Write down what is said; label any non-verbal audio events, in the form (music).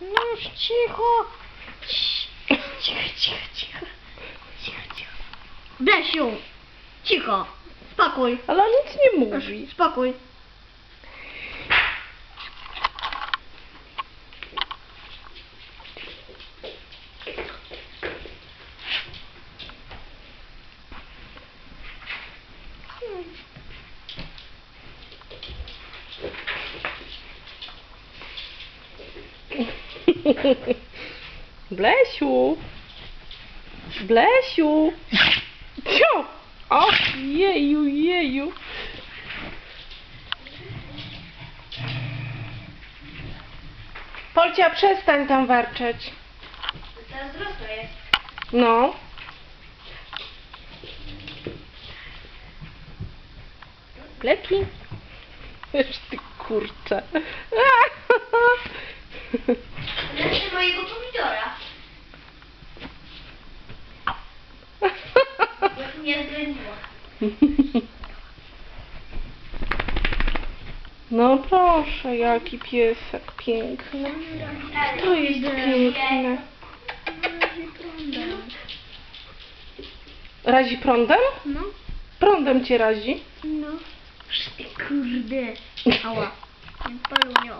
Ну ж тихо. Тихо, тихо, тихо. Тихо, тихо. Блящу. Тихо. Spokój. Ale nic nie mówi. Spokój. Okay. (laughs) Blesiu! Blesiu! Cio! O, jeju, jeju! Polcia, przestań tam warczeć. Teraz dorosła jest. No. Pleki. Wiesz ty kurczę. (laughs) Mojego pomidora. Mnie. No proszę, jaki piesek piękny. To jest piękne. Razi prądem? No. Prądem cię razi. No. Kurde. Ała. Palunio.